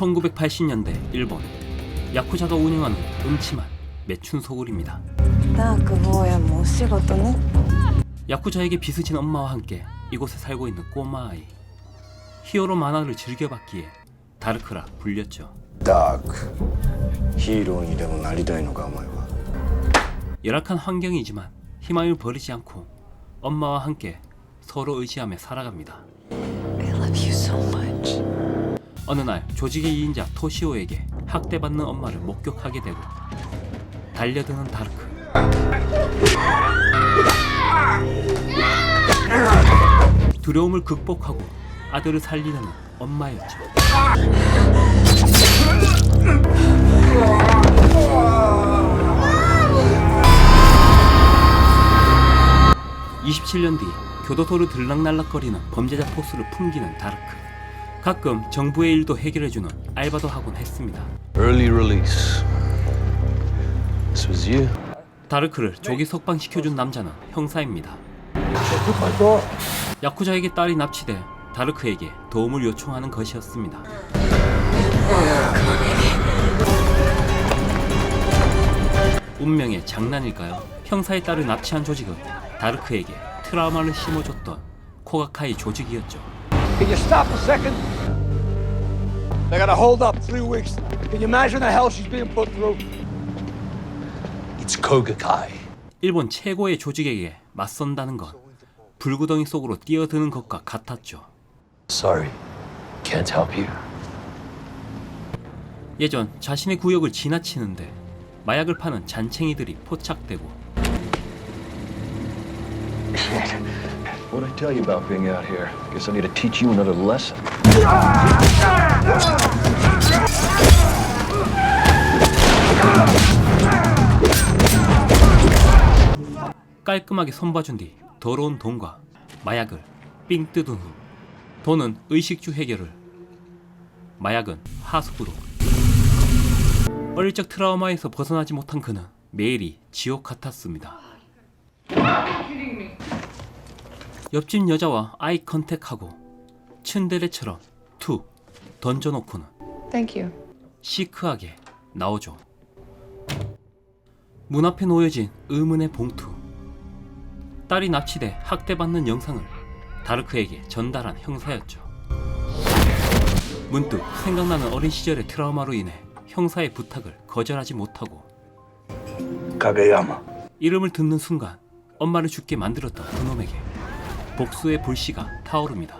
1980년대 일본 야쿠자가 운영하는 음침한 매춘 소굴입니다. 나 그 뭐야 뭐 시거든요? 야쿠자에게 빚을 진 엄마와 함께 이곳에 살고 있는 꼬마 아이 히어로 만화를 즐겨봤기에 다르크라 불렸죠. 다크 히로니 되고 나리다이노가 오마이와 열악한 환경이지만 희망을 버리지 않고 엄마와 함께 서로 의지하며 살아갑니다. 어느 날 조직의 2인자 토시오에게 학대받는 엄마를 목격하게 되고 달려드는 다르크. 두려움을 극복하고 아들을 살리는 엄마였죠. (27년) 뒤 교도소를 들락날락거리는 범죄자 포스를 풍기는 다르크 가끔 정부의 일도 해결해주는 알바도 하곤 했습니다 Early release. This was you? 다르크를 조기 석방시켜준 남자는 형사입니다 야쿠자에게 딸이 납치돼 다르크에게 도움을 요청하는 것이었습니다 운명의 장난일까요? 형사의 딸을 납치한 조직은 다르크에게 트라우마를 심어줬던 코가카이 조직이었죠 Can you stop a second? They gotta hold up three weeks. Can you imagine the hell she's being put through? It's Kogakai. 일본 최고의 조직에게 맞선다는 건 불구덩이 속으로 뛰어드는 것과 같았죠. Sorry. Can't help you. 예전 자신의 구역을 지나치는데 마약을 파는 잔챙이들이 포착되고 What'd I tell you about being out here? Guess I need to teach you another lesson. 깔끔하게 손봐준 뒤 더러운 돈과 마약을 삥 뜯은 후 돈은 의식주 해결을 마약은 하수구로 어릴 적 트라우마에서 벗어나지 못한 그는 매일이 지옥 같았습니다. 옆집 여자와 아이 컨택하고 츤데레처럼 툭 던져놓고는 Thank you 시크하게 나오죠. 문 앞에 놓여진 의문의 봉투. 딸이 납치돼 학대받는 영상을 다르크에게 전달한 형사였죠. 문득 생각나는 어린 시절의 트라우마로 인해 형사의 부탁을 거절하지 못하고 影山 이름을 듣는 순간 엄마를 죽게 만들었던 그놈에게 복수의 불씨가 타오릅니다.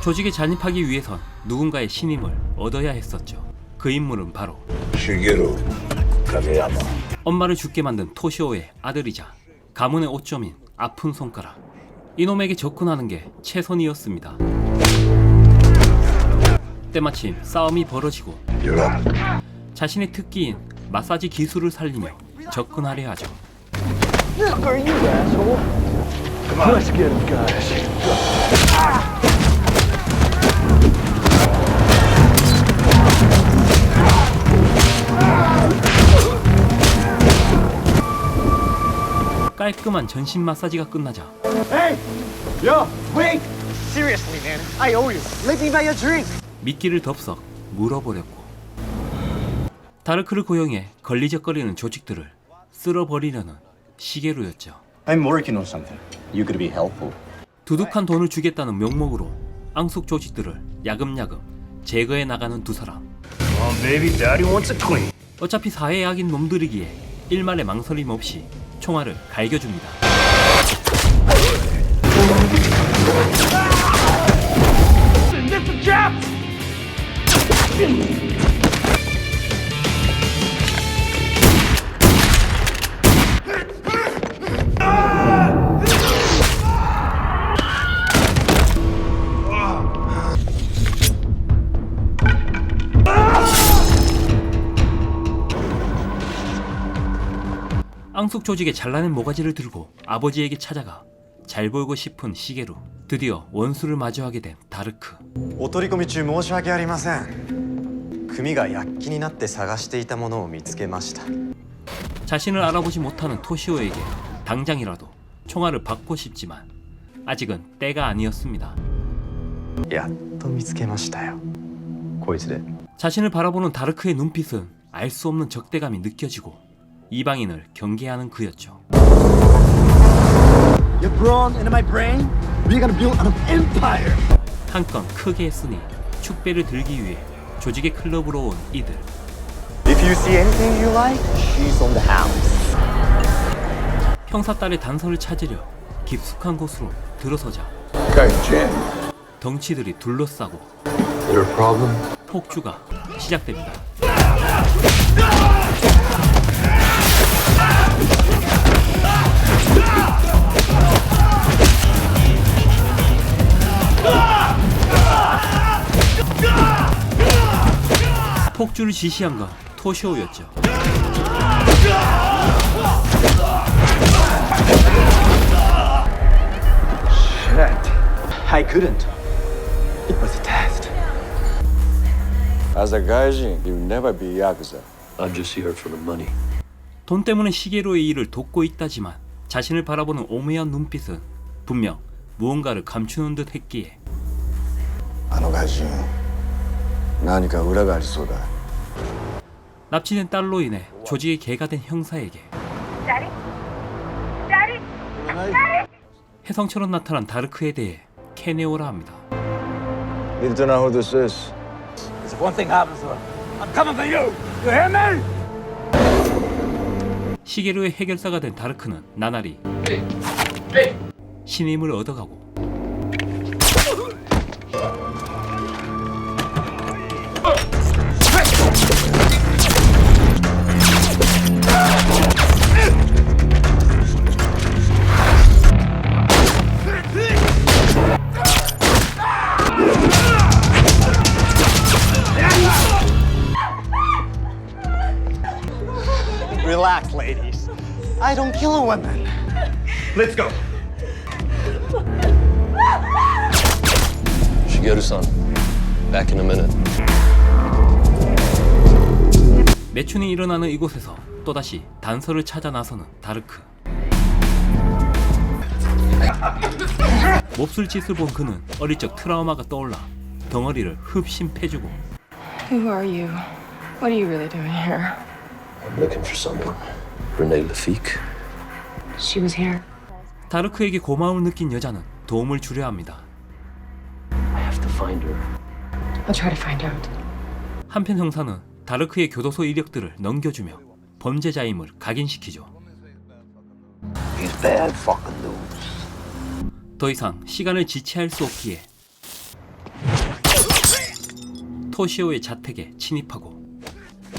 조직에 잔입하기 위해선 누군가의 신임을 얻어야 했었죠. 그 인물은 바로 시게로 가게야마. 엄마를 죽게 만든 토시오의 아들이자 가문의 오점인 아픈 손가락. 이놈에게 접근하는 게 최선이었습니다. 때마침 싸움이 벌어지고 자신의 특기인 마사지 기술을 살리며 접근하려 하죠. 깔끔한 전신 마사지가 끝나자 Hey! Yo, wait! Seriously, man, I owe you. Let me buy you a drink. 미끼를 덥석 물어버렸고 다르크를 고용해 걸리적거리는 조직들을 쓸어버리려는 시계루였죠. I'm working on something. You could be helpful. 두둑한 돈을 주겠다는 명목으로 앙숙 조직들을 야금야금 제거해 나가는 두 사람. Oh, baby, daddy wants a queen. 어차피 사회 악인 놈들이기에 일말의 망설임 없이 총알을 갈겨줍니다. 앙숙 조직의 잘나는 모가지를 들고 아버지에게 찾아가 잘 보이고 싶은 시계루. 드디어 원수를 마주하게 된 다르크. お取り込み中申し訳ありません組が躍起になって探していたものを見つけました 자신을 알아보지 못하는 토시오에게 당장이라도 총알을 받고 싶지만 아직은 때가 아니었습니다. やっと見つけましたよこいつで 자신을 바라보는 다르크의 눈빛은 알 수 없는 적대감이 느껴지고 이방인을 경계하는 그였죠. Your brawn into my brain? We're gonna build an empire! 한건 크게 했으니 축배를 들기 위해 조직의 클럽으로 온 이들. If you see anything you like, she's on the house 형사 딸의 단서를 찾으려 깊숙한 곳으로 들어서자. 덩치들이 둘러싸고? 폭주가 시작됩니다. 폭주를 지시한 건 토시오였죠. Shit. I couldn't. It was a test. As a gaijin, you'll never be Yakuza. I'm just here for the money. 돈 때문에 시게로의 일을 돕고 있다지만 자신을 바라보는 오묘한 눈빛은 분명 무언가를 감추는 듯 했기에 あの外人何か裏がありそうだ 납치된 딸로 인해 조직의 개가 된 형사에게 혜성처럼 나타난 다르크에 대해 케네오라 합니다. Need to know who this is If one thing happens to her, I'm coming for you! You hear me? 시게루의 해결사가 된 다르크는 나날이 신임을 얻어가고 Relax ladies I don't kill women Let's go. Shigeru-san, back in a minute. 매춘이 일어나는 이곳에서 또다시 단서를 찾아 나서는 다르크 몹쓸 짓을 본 그는 어릴 적 트라우마가 떠올라 덩어리를 흡심 패주고 Who are you? What are you really doing here? I'm looking for someone. Renee Lafitte. She was here. 다르크에게 고마움을 느낀 여자는 도움을 주려 합니다. Find her. I'll try to find out. 한편 형사는 다르크의 교도소 이력들을 넘겨주며 범죄자임을 각인시키죠. He's bad fucking news. 더 이상 시간을 지체할 수 없기에 토시오의 자택에 침입하고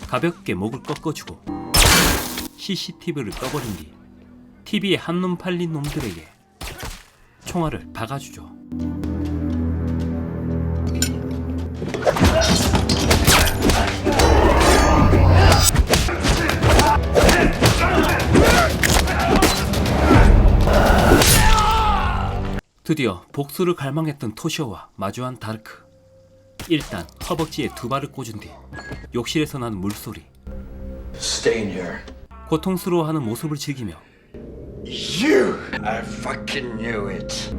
가볍게 목을 꺾어주고 CCTV를 꺼버린 뒤 TV에 한눈 팔린 놈들에게 총알을 박아주죠. 드디어 복수를 갈망했던 토시오와 마주한 다르크. 일단 허벅지에 두 발을 꽂은 뒤 욕실에서 나는 물소리. Stay in here. 고통스러워하는 모습을 즐기며 You! I fucking knew it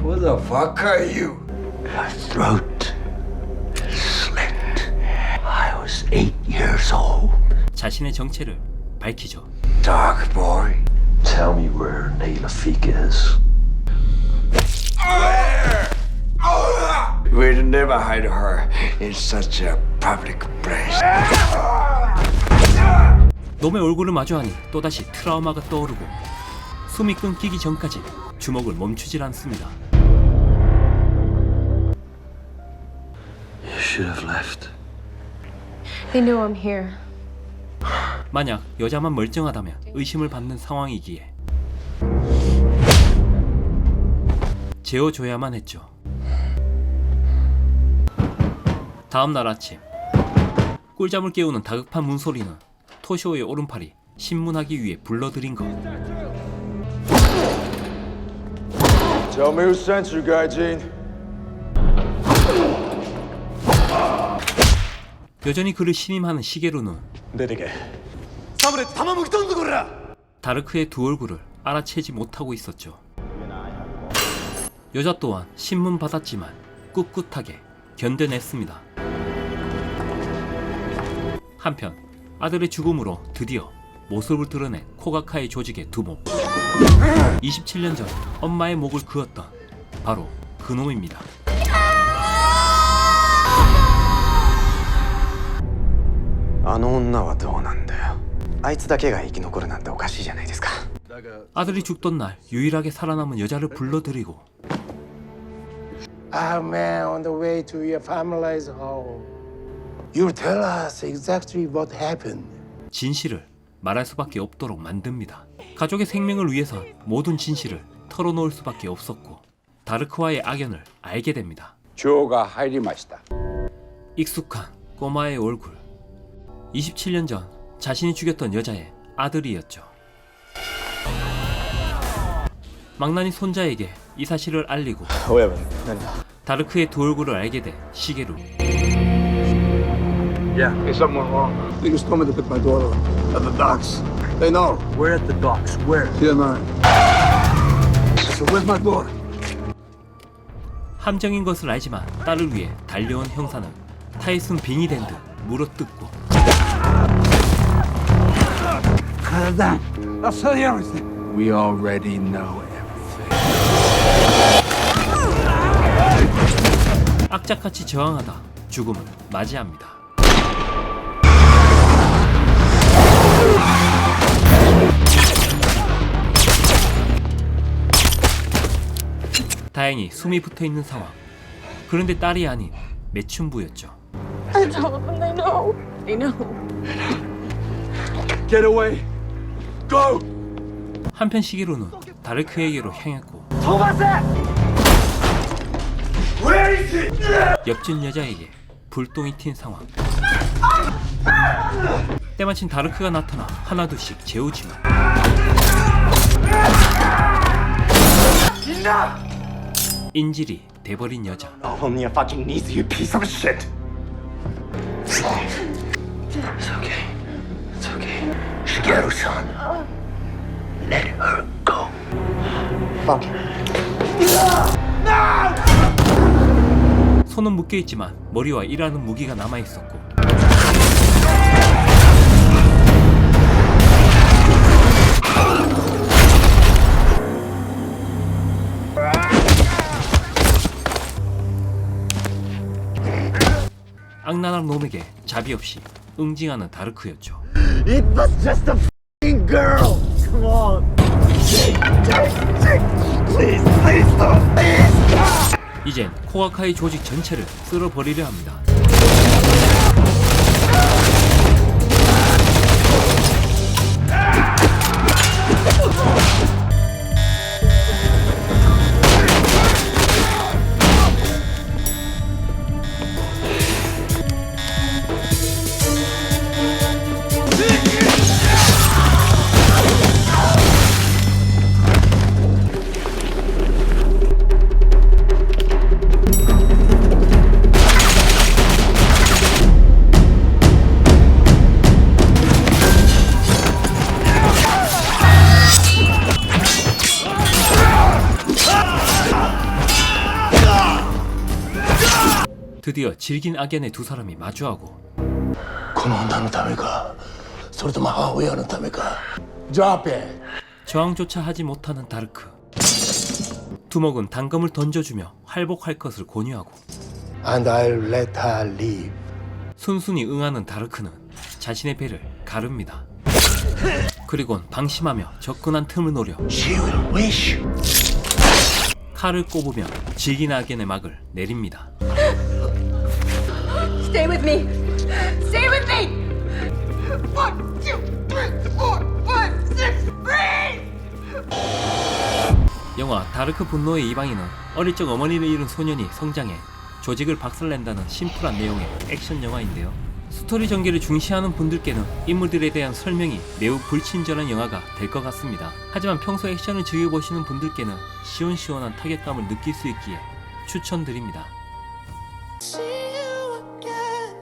Who the fuck are you? My throat slit. I was eight years old. 자신의 정체를 밝히죠. Dark boy Tell me where Renee Lafitte is. We'd never hide her in such a public place 놈의 얼굴을 마주하니 또다시 트라우마가 떠오르고 숨이 끊기기 전까지 주먹을 멈추질 않습니다. You should have left. They know I'm here. 만약 여자만 멀쩡하다면 의심을 받는 상황이기에 재워줘야만 했죠. 다음날 아침 꿀잠을 깨우는 다급한 문소리는 토시오의 오른팔이 신문하기 위해 불러들인 것. Tell me who sent you, Gaijin. 여전히 그를 신임하는 시계로는 내게 사물에 담아먹기 던거라 다르크의 두 얼굴을 알아채지 못하고 있었죠. 여자 또한 신문 받았지만 꿋꿋하게 견뎌냈습니다. 한편 아들의 죽음으로 드디어 모습을 드러낸 코가카의 조직의 두목 27년 전 엄마의 목을 그었던 바로 그놈입니다. 아들이 죽던 날 유일하게 살아남은 여자를 불러들이고 ah, I'm on the way to your family's home. You tell us exactly what happened. 진실을 말할 수밖에 없도록 만듭니다. 가족의 생명을 위해서 모든 진실을 털어놓을 수밖에 없었고 다르크와의 악연을 알게 됩니다. 주호가 하이리마시다. 익숙한 꼬마의 얼굴. 27년 전 자신이 죽였던 여자의 아들이었죠. 망나니 손자에게 이 사실을 알리고 다르크의 두 얼굴을 알게 된 시게루. Yeah, there's something went wrong. They just told me to pick my daughter up at the docks. They know. We're at the docks. Where? Here nine. So where's my daughter? 함정인 것을 알지만 딸을 위해 달려온 형사는 타이슨 빙이 된 듯 물어뜯고 I'll tell you everything. We already know everything. 악착같이 저항하다 죽음을 맞이합니다. 다행히 숨이 붙어 있는 상황. 그런데 딸이 아닌 매춘부였죠. I they know. They know. Get away. Go. 한편 시기로는 다르크에게로 향했고 옆집 여자에게 불똥이 튄 상황. 때마침 다르크가 나타나 하나둘씩 재우지만 인질이 돼버린 여자. Only a fucking needs you piece of shit. It's okay. It's okay. Shigeru-san. Let her go. 손은 묶여 있지만 머리와 일하는 무기가 남아 있었고 악랄한 놈에게 자비 없이 응징하는 다르크였죠. It was just a fucking girl. Come on. Please, please stop. Please. 이젠 코가카이 조직 전체를 쓸어버리려 합니다. 드디어 질긴 악연의 두 사람이 마주하고 この女のためかそれとも母親のためか Drop it. 저항조차 하지 못하는 다르크. 두목은 단검을 던져주며 활복할 것을 권유하고 And I'll let her leave. 순순히 응하는 다르크는 자신의 배를 가릅니다. 그리곤 방심하며 접근한 틈을 노려 She will wish. 칼을 꼽으며 질긴 악연의 막을 내립니다. Stay with me. Stay with me. One, two, three, four, five, six, three. 영화 다르크 분노의 이방인은 어릴 적 어머니를 잃은 소년이 성장해 조직을 박살낸다는 심플한 내용의 액션 영화인데요. 스토리 전개를 중시하는 분들께는 인물들에 대한 설명이 매우 불친절한 영화가 될 것 같습니다. 하지만 평소 액션을 즐겨보시는 분들께는 시원시원한 타격감을 느낄 수 있기에 추천드립니다.